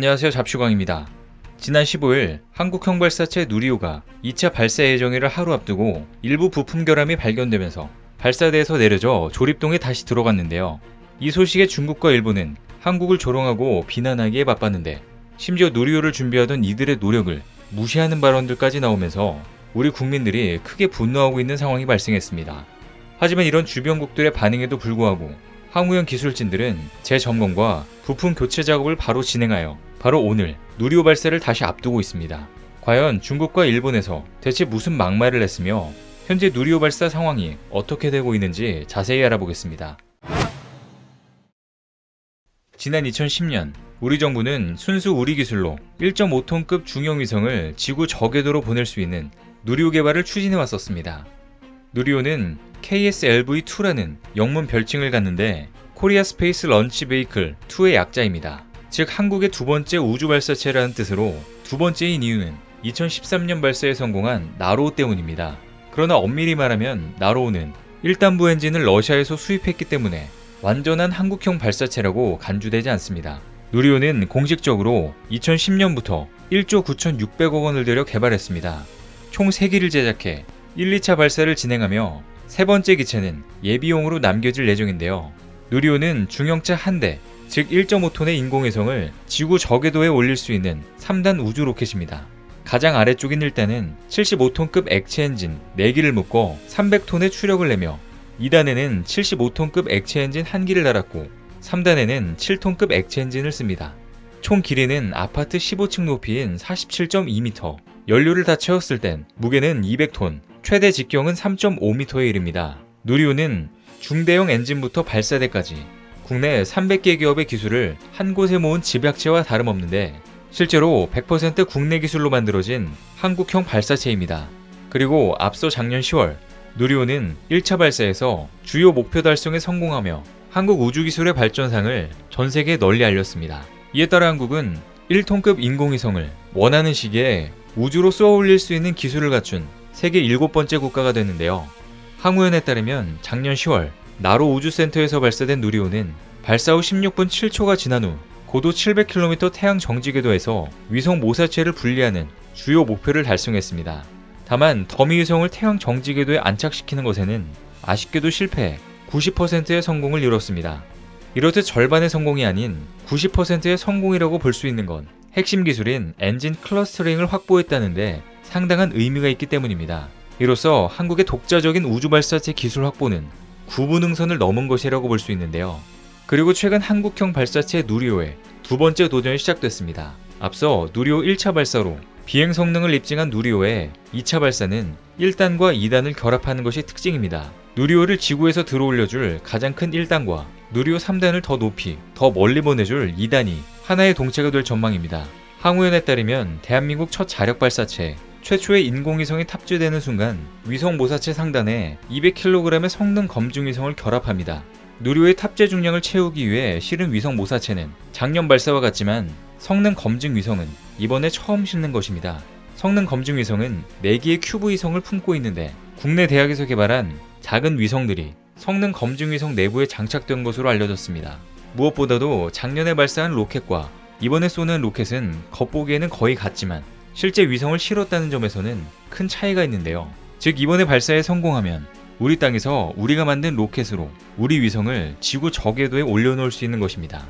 안녕하세요 잡슈광입니다. 지난 15일 한국형 발사체 누리호가 2차 발사 예정일을 하루 앞두고 일부 부품 결함이 발견되면서 발사대에서 내려져 조립동에 다시 들어갔는데요. 이 소식에 중국과 일본은 한국을 조롱하고 비난하기에 바빴는데 심지어 누리호를 준비하던 이들의 노력을 무시하는 발언들까지 나오면서 우리 국민들이 크게 분노하고 있는 상황이 발생했습니다. 하지만 이런 주변국들의 반응에도 불구하고 항우형 기술진들은 재점검과 부품 교체 작업을 바로 진행하여 바로 오늘 누리호 발사를 다시 앞두고 있습니다. 과연 중국과 일본에서 대체 무슨 막말을 했으며 현재 누리호 발사 상황이 어떻게 되고 있는지 자세히 알아보겠습니다. 지난 2010년 우리 정부는 순수 우리 기술로 1.5톤급 중형 위성을 지구 저궤도로 보낼 수 있는 누리호 개발을 추진해 왔었습니다. 누리호는 KSLV-2라는 영문 별칭을 갖는데 코리아 스페이스 런치 베이클 2의 약자입니다. 즉 한국의 두 번째 우주 발사체라는 뜻으로 두 번째인 이유는 2013년 발사에 성공한 나로우 때문입니다. 그러나 엄밀히 말하면 나로우는 1단부 엔진을 러시아에서 수입했기 때문에 완전한 한국형 발사체라고 간주되지 않습니다. 누리호는 공식적으로 2010년부터 1조 9,600억 원을 들여 개발했습니다. 총 3기를 제작해 1, 2차 발사를 진행하며 세 번째 기체는 예비용으로 남겨질 예정인데요. 누리호는 중형차 한 대, 즉 1.5톤의 인공위성을 지구 저궤도에 올릴 수 있는 3단 우주 로켓입니다. 가장 아래쪽인 1단은 75톤급 액체 엔진 4기를 묶어 300톤의 추력을 내며 2단에는 75톤급 액체 엔진 1기를 달았고 3단에는 7톤급 액체 엔진을 씁니다. 총 길이는 아파트 15층 높이인 47.2m, 연료를 다 채웠을 땐 무게는 200톤, 최대 직경은 3.5m에 이릅니다. 누리호는 중대형 엔진부터 발사대까지 국내 300개 기업의 기술을 한 곳에 모은 집약체와 다름없는데 실제로 100% 국내 기술로 만들어진 한국형 발사체입니다. 그리고 앞서 작년 10월 누리호는 1차 발사에서 주요 목표 달성에 성공하며 한국 우주기술의 발전상을 전 세계에 널리 알렸습니다. 이에 따라 한국은 1톤급 인공위성을 원하는 시기에 우주로 쏘아 올릴 수 있는 기술을 갖춘 세계 일곱 번째 국가가 됐는데요. 항우연에 따르면 작년 10월 나로 우주센터에서 발사된 누리호는 발사 후 16분 7초가 지난 후 고도 700km 태양 정지 궤도에서 위성 모사체를 분리하는 주요 목표를 달성했습니다. 다만 더미 위성을 태양 정지 궤도에 안착시키는 것에는 아쉽게도 실패해 90%의 성공을 이뤘습니다. 이렇듯 절반의 성공이 아닌 90%의 성공이라고 볼 수 있는 건 핵심 기술인 엔진 클러스터링을 확보했다는데 상당한 의미가 있기 때문입니다. 이로써 한국의 독자적인 우주 발사체 기술 확보는 구분응선을 넘은 것이라고 볼 수 있는데요. 그리고 최근 한국형 발사체 누리호의 두 번째 도전이 시작됐습니다. 앞서 누리호 1차 발사로 비행 성능을 입증한 누리호의 2차 발사는 1단과 2단을 결합하는 것이 특징입니다. 누리호를 지구에서 들어올려줄 가장 큰 1단과 누리호 3단을 더 높이, 더 멀리 보내줄 2단이 하나의 동체가 될 전망입니다. 항우연에 따르면 대한민국 첫 자력 발사체 최초의 인공위성이 탑재되는 순간 위성 모사체 상단에 200kg의 성능 검증 위성을 결합합니다. 누리호의 탑재 중량을 채우기 위해 실은 위성 모사체는 작년 발사와 같지만 성능 검증 위성은 이번에 처음 실는 것입니다. 성능 검증 위성은 4개의 큐브 위성을 품고 있는데 국내 대학에서 개발한 작은 위성들이 성능 검증 위성 내부에 장착된 것으로 알려졌습니다. 무엇보다도 작년에 발사한 로켓과 이번에 쏘는 로켓은 겉보기에는 거의 같지만 실제 위성을 실었다는 점에서는 큰 차이가 있는데요. 즉 이번에 발사에 성공하면 우리 땅에서 우리가 만든 로켓으로 우리 위성을 지구 저궤도에 올려놓을 수 있는 것입니다.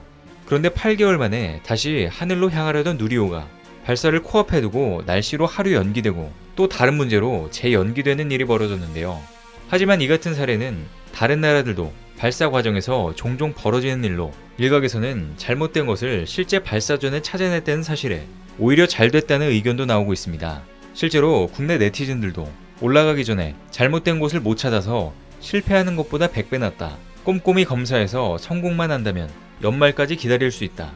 그런데 8개월 만에 다시 하늘로 향하려던 누리호가 발사를 코앞에 두고 날씨로 하루 연기되고 또 다른 문제로 재연기되는 일이 벌어졌는데요. 하지만 이 같은 사례는 다른 나라들도 발사 과정에서 종종 벌어지는 일로 일각에서는 잘못된 것을 실제 발사 전에 찾아냈다는 사실에 오히려 잘 됐다는 의견도 나오고 있습니다. 실제로 국내 네티즌들도 올라가기 전에 잘못된 곳을 못 찾아서 실패하는 것보다 100배 낫다. 꼼꼼히 검사해서 성공만 한다면 연말까지 기다릴 수 있다.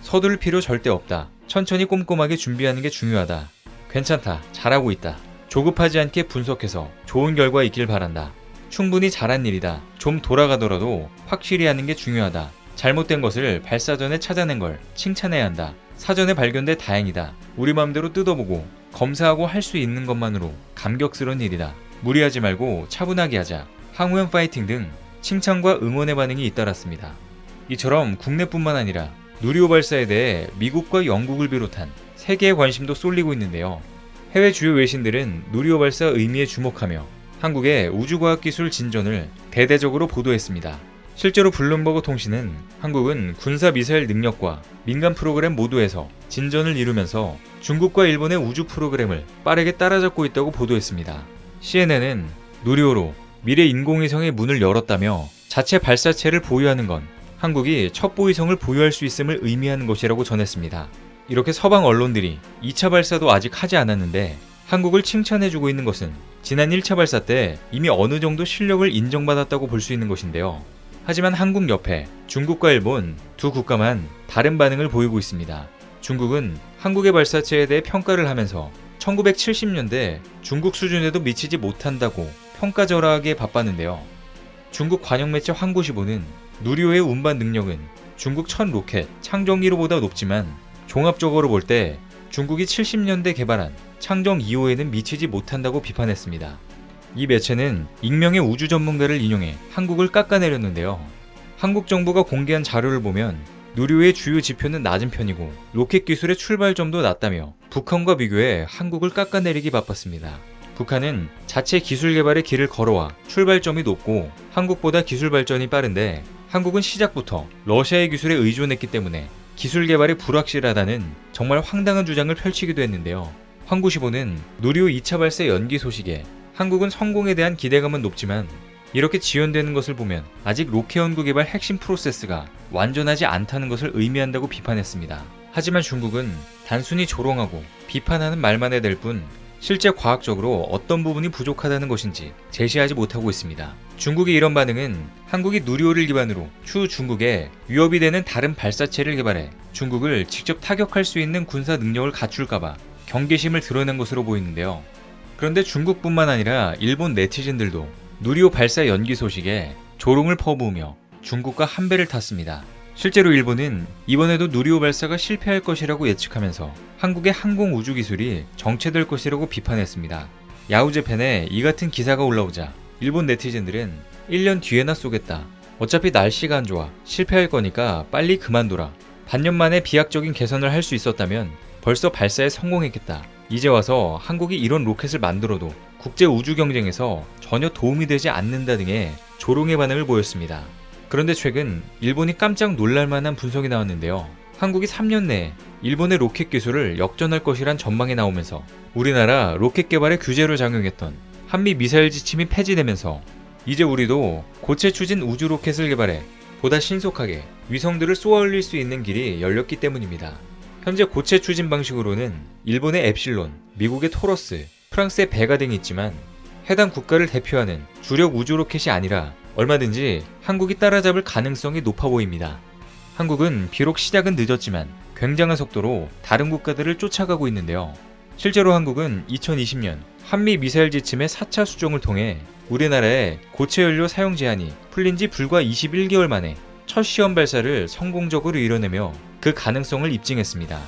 서둘 필요 절대 없다. 천천히 꼼꼼하게 준비하는 게 중요하다. 괜찮다. 잘하고 있다. 조급하지 않게 분석해서 좋은 결과 있길 바란다. 충분히 잘한 일이다. 좀 돌아가더라도 확실히 하는 게 중요하다. 잘못된 것을 발사 전에 찾아낸 걸 칭찬해야 한다. 사전에 발견돼 다행이다. 우리 마음대로 뜯어보고 검사하고 할 수 있는 것만으로 감격스러운 일이다. 무리하지 말고 차분하게 하자. 항우연 파이팅 등 칭찬과 응원의 반응이 잇따랐습니다. 이처럼 국내뿐만 아니라 누리호 발사에 대해 미국과 영국을 비롯한 세계의 관심도 쏠리고 있는데요. 해외 주요 외신들은 누리호 발사 의미에 주목하며 한국의 우주과학기술 진전을 대대적으로 보도했습니다. 실제로 블룸버그 통신은 한국은 군사 미사일 능력과 민간 프로그램 모두에서 진전을 이루면서 중국과 일본의 우주 프로그램을 빠르게 따라잡고 있다고 보도했습니다. CNN은 누리호로 미래 인공위성의 문을 열었다며 자체 발사체를 보유하는 건 한국이 첩보위성을 보유할 수 있음을 의미하는 것이라고 전했습니다. 이렇게 서방 언론들이 2차 발사도 아직 하지 않았는데 한국을 칭찬해주고 있는 것은 지난 1차 발사 때 이미 어느 정도 실력을 인정받았다고 볼 수 있는 것인데요. 하지만 한국 옆에 중국과 일본 두 국가만 다른 반응을 보이고 있습니다. 중국은 한국의 발사체에 대해 평가를 하면서 1970년대 중국 수준에도 미치지 못한다고 평가절하하게 바빴는데요. 중국 관영 매체 황구시보는 누리호의 운반 능력은 중국 첫 로켓 창정 1호보다 높지만 종합적으로 볼 때 중국이 70년대 개발한 창정 2호에는 미치지 못한다고 비판했습니다. 이 매체는 익명의 우주 전문가를 인용해 한국을 깎아내렸는데요. 한국 정부가 공개한 자료를 보면 누리호의 주요 지표는 낮은 편이고 로켓 기술의 출발점도 낮다며 북한과 비교해 한국을 깎아내리기 바빴습니다. 북한은 자체 기술 개발의 길을 걸어와 출발점이 높고 한국보다 기술 발전이 빠른데 한국은 시작부터 러시아의 기술에 의존했기 때문에 기술 개발이 불확실하다는 정말 황당한 주장을 펼치기도 했는데요. 황구시보는 누리호 2차 발사 연기 소식에 한국은 성공에 대한 기대감은 높지만 이렇게 지연되는 것을 보면 아직 로켓 연구 개발 핵심 프로세스가 완전하지 않다는 것을 의미한다고 비판했습니다. 하지만 중국은 단순히 조롱하고 비판하는 말만 해댈 뿐 실제 과학적으로 어떤 부분이 부족하다는 것인지 제시하지 못하고 있습니다. 중국의 이런 반응은 한국이 누리호를 기반으로 추후 중국에 위협이 되는 다른 발사체를 개발해 중국을 직접 타격할 수 있는 군사 능력을 갖출까봐 경계심을 드러낸 것으로 보이는데요. 그런데 중국뿐만 아니라 일본 네티즌들도 누리호 발사 연기 소식에 조롱을 퍼부으며 중국과 한 배를 탔습니다. 실제로 일본은 이번에도 누리호 발사가 실패할 것이라고 예측하면서 한국의 항공 우주 기술이 정체될 것이라고 비판했습니다. 야후제팬에 이 같은 기사가 올라오자 일본 네티즌들은 1년 뒤에나 쏘겠다. 어차피 날씨가 안 좋아. 실패할 거니까 빨리 그만둬라. 반년 만에 비약적인 개선을 할 수 있었다면 벌써 발사에 성공했겠다. 이제 와서 한국이 이런 로켓을 만들어도 국제 우주 경쟁에서 전혀 도움이 되지 않는다 등의 조롱의 반응을 보였습니다. 그런데 최근 일본이 깜짝 놀랄 만한 분석이 나왔는데요. 한국이 3년 내에 일본의 로켓 기술을 역전할 것이란 전망이 나오면서 우리나라 로켓 개발에 규제를 작용했던 한미 미사일 지침이 폐지되면서 이제 우리도 고체 추진 우주 로켓을 개발해 보다 신속하게 위성들을 쏘아 올릴 수 있는 길이 열렸기 때문입니다. 현재 고체 추진 방식으로는 일본의 엡실론, 미국의 토러스, 프랑스의 베가 등이 있지만 해당 국가를 대표하는 주력 우주 로켓이 아니라 얼마든지 한국이 따라잡을 가능성이 높아 보입니다. 한국은 비록 시작은 늦었지만 굉장한 속도로 다른 국가들을 쫓아가고 있는데요. 실제로 한국은 2020년 한미 미사일 지침의 4차 수정을 통해 우리나라의 고체 연료 사용 제한이 풀린 지 불과 21개월 만에 첫 시험 발사를 성공적으로 이뤄내며 그 가능성을 입증했습니다.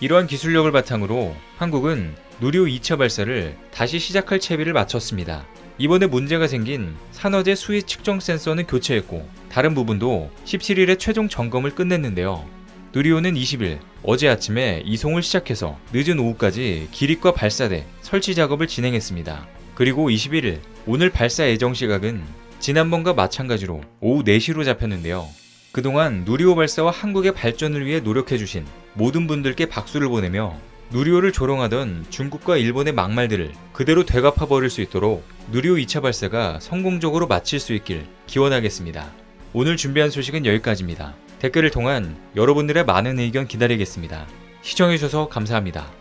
이러한 기술력을 바탕으로 한국은 누리호 2차 발사를 다시 시작할 채비를 마쳤습니다. 이번에 문제가 생긴 산화제 수위 측정 센서는 교체했고 다른 부분도 17일에 최종 점검을 끝냈는데요. 누리호는 20일 어제 아침에 이송을 시작해서 늦은 오후까지 기립과 발사대 설치 작업을 진행했습니다. 그리고 21일 오늘 발사 예정 시각은 지난번과 마찬가지로 오후 4시로 잡혔는데요. 그동안 누리호 발사와 한국의 발전을 위해 노력해주신 모든 분들께 박수를 보내며 누리호를 조롱하던 중국과 일본의 막말들을 그대로 되갚아 버릴 수 있도록 누리호 2차 발사가 성공적으로 마칠 수 있길 기원하겠습니다. 오늘 준비한 소식은 여기까지입니다. 댓글을 통한 여러분들의 많은 의견 기다리겠습니다. 시청해주셔서 감사합니다.